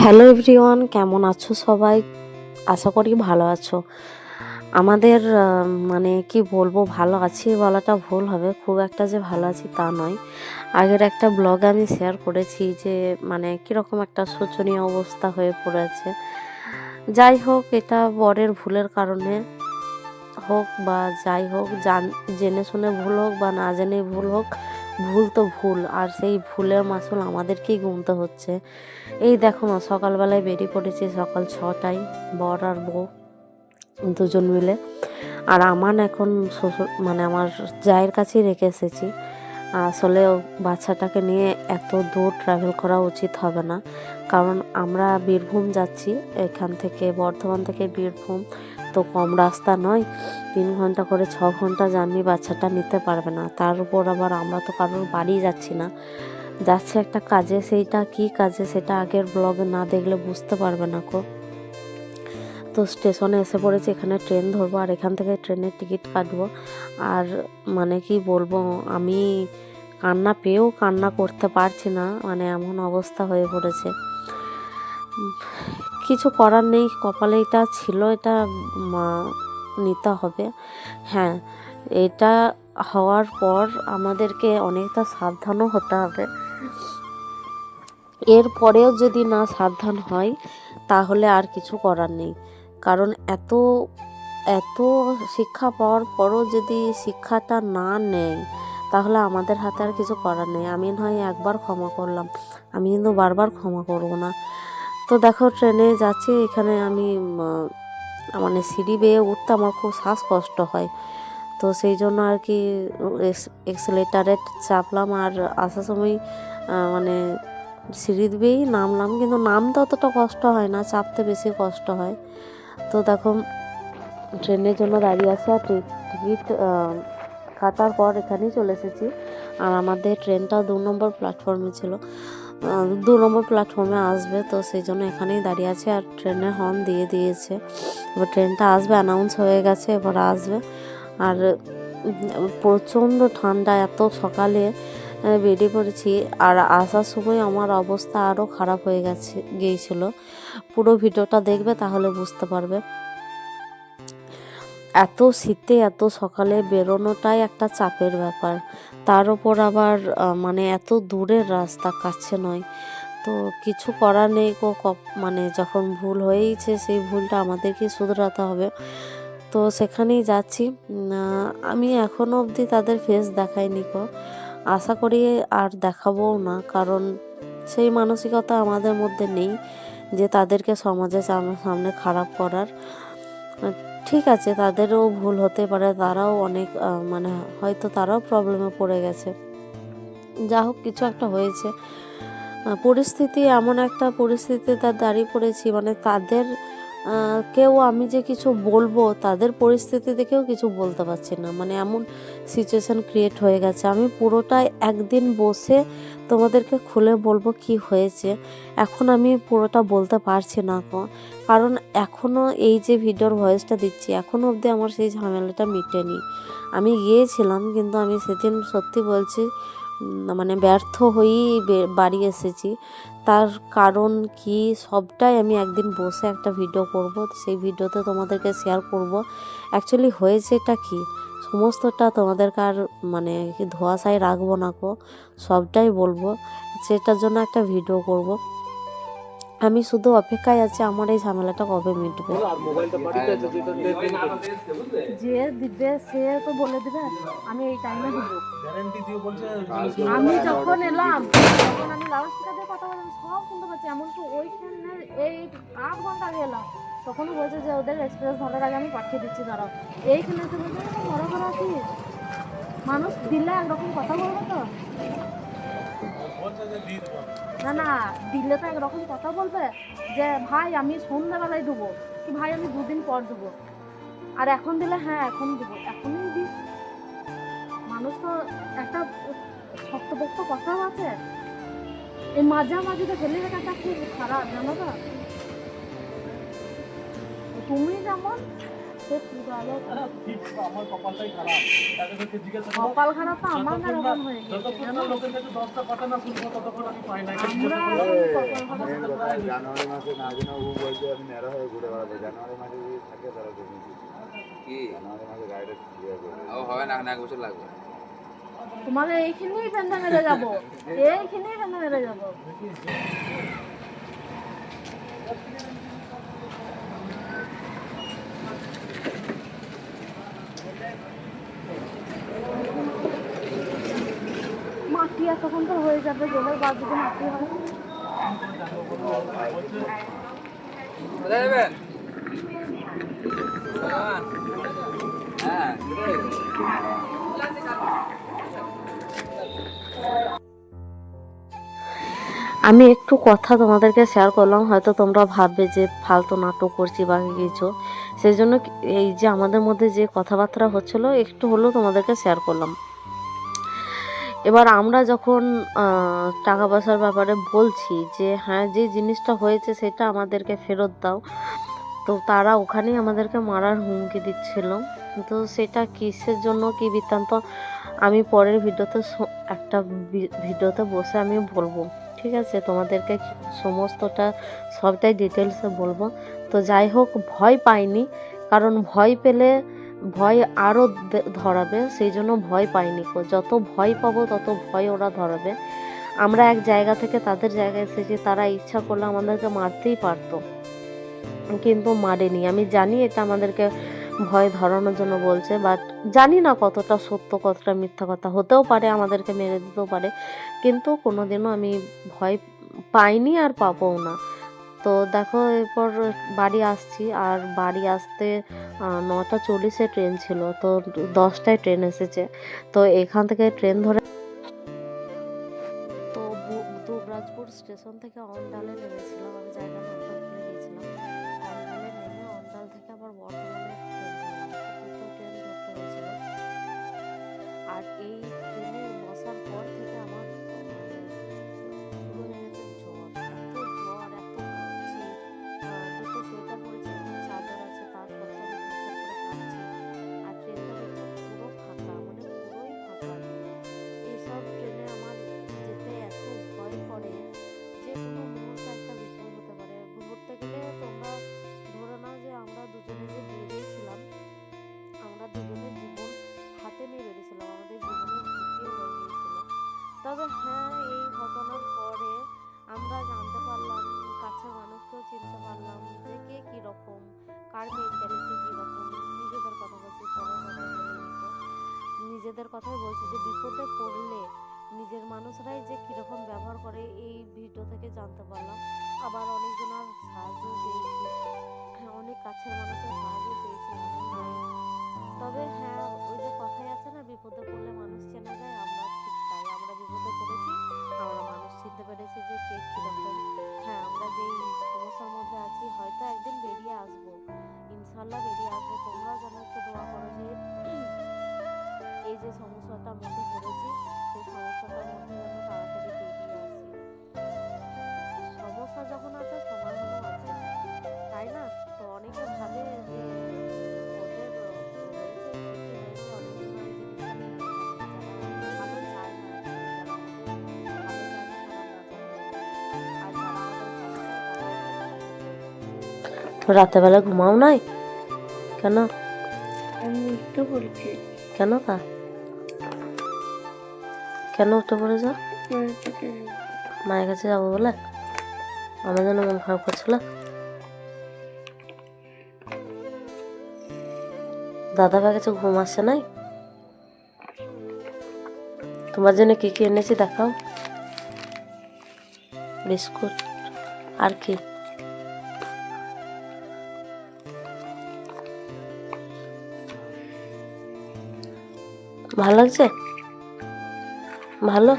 Hello everyone, কেমন আছো সবাই? আশা করি ভালো আছো। আমাদের মানে কি বলব, ভালো আছি বলাটা ভুল হবে, খুব একটা যে ভালো আছি তা নয়। আগের একটা ব্লগ আমি শেয়ার করেছি যে মানে কীরকম একটা শোচনীয় অবস্থা হয়ে পড়েছে। যাই হোক, এটা বরের ভুলের কারণে হোক বা যাই হোক, জান, জেনে শুনে ভুল হোক বা না জেনে ভুল হোক ভুল তো ভুল, আর সেই ভুলের মাসুল আমাদেরকেই গুনতে হচ্ছে। এই দেখো না সকালবেলায় বেরিয়ে পড়েছি সকাল ছটায়, বর আর বউ দুজন মিলে। আর আমার এখন শ্বশুর মানে আমার জায়ের কাছেই রেখে এসেছি। আসলে বাচ্চাটাকে নিয়ে এত দূর ট্রাভেল করা উচিত হবে না। কারণ আমরা বীরভূম যাচ্ছি, এখান থেকে, বর্ধমান থেকে বীরভূম। তো কম রাস্তা নয়। তিন ঘণ্টা করে ছ ঘণ্টা জার্নি বাচ্চাটা নিতে পারবে না। তার উপর আবার আমরা তো কারোর বাড়ি যাচ্ছি না। যাচ্ছে একটা কাজে, সেইটা কি কাজে সেটা আগের ব্লগে না দেখলে বুঝতে পারবে না কো। তো স্টেশনে এসে পড়েছি, এখানে ট্রেন ধরবো আর এখান থেকে ট্রেনের টিকিট কাটবো। আর মানে কি বলব, আমি কান্না পেয়েও কান্না করতে পারছি না মানে এমন অবস্থা হয়ে পড়েছে। কিছু করার নেই, কপালে এটা ছিল, এটা নিতে হবে। হ্যাঁ এটা হওয়ার পর আমাদেরকে অনেকটা সাবধানও হতে হবে। এরপরেও যদি না সাবধান হয়, তাহলে আর কিছু করার নেই। কারণ এত এত শিক্ষা পাওয়ার পরও যদি শিক্ষাটা না নেয়, তাহলে আমাদের হাতে আর কিছু করার নেই। আমি নয় একবার ক্ষমা করলাম। আমি কিন্তু বারবার ক্ষমা করব না। তো দেখো, ট্রেনে যাচ্ছি, এখানে আমি মানে সিঁড়ি বেয়ে উঠতে আমার খুব শ্বাসকষ্ট হয়। তো সেই জন্য আর কি এক্সেলেটারে চাপলাম আর আসার সময় মানে সিঁড়ি দিয়েই নামলাম, কিন্তু নামতে অতটা কষ্ট হয় না, চাপতে বেশি কষ্ট হয়। তো দেখো, ট্রেনের জন্য দাঁড়িয়ে আছে আর টিকিট কাটার পর এখানেই চলে এসেছি। আর আমাদের ট্রেনটা দু নম্বর প্ল্যাটফর্মে ছিল। দু নম্বর প্ল্যাটফর্মে আসবে, তো সেই জন্য এখানেই দাঁড়িয়ে আছে আর ট্রেনের হর্ন দিয়ে দিয়েছে। এবার ট্রেনটা আসবে অ্যানাউন্স হয়ে গেছে, এবার আসবে। আর প্রচণ্ড ঠান্ডা, এত সকালে বেরিয়ে পড়েছি। আর আসার সময় আমার অবস্থা আরও খারাপ হয়ে গেছে, গিয়েছিল। পুরো ভিডিওটা দেখবে, তাহলে বুঝতে পারবে। এত শীতে, এত সকালে বেরোনোটাই একটা চাপের ব্যাপার। তার উপর আবার মানে এত দূরের রাস্তা, কাছে নয়। তো কিছু করার নেই কপ- মানে যখন ভুল হয়েইছে সেই ভুলটা আমাদেরকে শুধরাতে হবে। তো সেখানেই যাচ্ছি। আমি এখনও অবধি তাদের ফেস দেখাইনি গো আশা করি আর দেখাবো না, কারণ সেই মানসিকতা আমাদের মধ্যে নেই যে তাদেরকে সমাজে সাম- সামনে খারাপ করার। ঠিক আছে, তাদেরও ভুল হতে পারে, তারাও অনেক মানে হয়তো তারাও প্রবলেমে পড়ে গেছে। যা হোক, কিছু একটা হয়েছে। পরিস্থিতি এমন একটা পরিস্থিতিতে তার দাঁড়িয়ে পড়েছি মানে তাদের কেউ আমি যে কিছু বলব, তাদের পরিস্থিতি দেখেও কিছু বলতে পারছি না। মানে এমন সিচুয়েশান ক্রিয়েট হয়ে গেছে। আমি পুরোটাই একদিন বসে তোমাদেরকে খুলে বলব কি হয়েছে। এখন আমি পুরোটা বলতে পারছি না। কারণ এখনও এই যে ভিডিওর ভয়েসটা দিচ্ছি এখনও অবধি আমার সেই ঝামেলাটা মিটেনি। আমি গিয়েছিলাম, কিন্তু আমি সেদিন সত্যি বলছি মানে ব্যর্থ হয়েই বাড়ি এসেছি। তার কারণ কি সবটাই আমি একদিন বসে একটা ভিডিও করব। সেই ভিডিওতে তোমাদেরকে শেয়ার করব। অ্যাকচুয়ালি হয়েছেটা কি? সমস্তটা তোমাদেরকে আর মানে ধোয়াশায় রাখব না কো সবটাই বলব। সেটার জন্য একটা ভিডিও করব। আমি শুধু অপেক্ষায় আছি, আমার এই ঝামেলাটা কবে মিটবে? যে দিবে, সে তো বলে দিবে, আমি এই টাইমে দিব। আমি যখন এলাম, তখন আমি লাউড স্পিকার দিয়ে কথা বললাম, সব শুনতে পাচ্ছি, এমনকি ওইখানে এই আধ ঘণ্টা আগে এলাম, তখনও বলছে যে ওদের এক্সপ্রেস ধরার আগে আমি পাঠিয়ে দিচ্ছি, দাঁড়াও। এইখানে এসে বলছে "এরকম ঘরে ঘরে আছিস? মানুষ দিলে একরকম কথা বলবে তো? না না, দিলে তো একরকম কথা বলবে যে, ভাই, আমি সন্ধ্যাবেলায় দেবো কি ভাই, আমি দুদিন পর দেবো আর এখন দিলে হ্যাঁ এখন দেবো এখনই দিস মানুষ তো একটা শক্তপোক্ত কথাও আছে। এই মাঝামাঝিতে ফেলে রাখাটা খুব খারাপ, জানো তো? তুমি যেমন আমার কপালটাই খারাপ তাদেরকে জিজ্ঞাসা করো কপাল খারাপ তো আমার না যতক্ষণ না- এরকম হয়ে গেছে যতক্ষণ লোকের কাছে দশটা কথা না শুনব ততক্ষণ আমি পাই না আমরা এখন কপাল খারাপ জানুয়ারি মাসে না ও বলছে আমি নেড়া হয়ে ঘুরে বেড়াবো। জানুয়ারি মাসে যদি থাকে কি? জানুয়ারি মাসে গাড়িটা ইয়ে করবে হবে না এক বছর লাগবে। তোমাদের এইখানেই ফেন্দা মেরে যাব। এইখানেই ফেন্দা মেরে যাব। এতক্ষণ তো হয়ে যাবে? আমি একটু কথা তোমাদেরকে শেয়ার করলাম হয়তো তোমরা ভাববে যে ফালতু নাটক করছি বা কিছু। সেই জন্য এই যে আমাদের মধ্যে যে কথাবার্তা হচ্ছিল একটু হলেও তোমাদেরকে শেয়ার করলাম। এবার আমরা যখন টাকা পয়সার ব্যাপারে বলছি যে হ্যাঁ যে জিনিসটা হয়েছে সেটা আমাদেরকে ফেরত দাও। তো তারা ওখানেই আমাদেরকে মারার হুমকি দিচ্ছিল। তো সেটা কিসের জন্য কি বৃত্তান্ত, আমি পরের ভিডিওতে একটা ভিডিওতে বসে আমি বলব। ঠিক আছে? তোমাদেরকে সমস্তটা, সবটাই ডিটেলসে বলব। তো যাই হোক, ভয় পাইনি। কারণ ভয় পেলে ভয় আরও ধরাবে, সেই জন্য ভয় পাইনি। যত ভয় পাবো, তত ভয় ওরা ধরাবে। আমরা এক জায়গা থেকে তাদের জায়গায় এসেছি, তারা ইচ্ছা করলে আমাদেরকে মারতেই পারতো। কিন্তু মারেনি। আমি জানি এটা আমাদেরকে ভয় ধরানোর জন্য বলছে বাট জানি না কতটা সত্য, কতটা মিথ্যা কথা। হতেও পারে, আমাদেরকে মেরে দিতেও পারে। কিন্তু কোনোদিনও আমি ভয় পাইনি আর পাবও না। তো দেখো, এরপর বাড়ি আসছি। আর বাড়ি আসতে নটা চল্লিশে ট্রেন ছিল, তো দশটায় ট্রেন এসেছে। তো এখান থেকে ট্রেন ধরে তো দুবরাজপুর স্টেশন থেকে অন্ডালে নেমেছিলাম। আমি জায়গা অন্ডালে থেকে আবার আর এই ট্রেনে বসার পর থেকে নিজেদের কথাই বলছি যে বিপদে পড়লে নিজের মানুষরাই যে কীরকম ব্যবহার করে এই ভিডিও থেকে জানতে পারলাম। আবার অনেকজনের সাহায্য পেয়েছি। যে সমস্যাটার মধ্যে পড়েছি সেই সমস্যাটার মধ্যে যেন তাড়াতাড়ি বেরিয়ে আসি। সমস্যা যখন আছে সমাধানও আছে তাই না? তো অনেকে ভাবে যে ওদের তো রাতের বেলা ঘুমাও নাই? কেন? আমি কেন তা কেন উঠে পড়েছ? মায়ের কাছে যাব। মায়ের কাছে যাব বলে? আমার জন্য মন খারাপ করছিল? দাদা ভাই কাছে ঘুম আসছে নাই? তোমার জন্য কি কি এনেছি দেখাও। বিস্কুট আর কি? ভালো লাগছে? ভালো?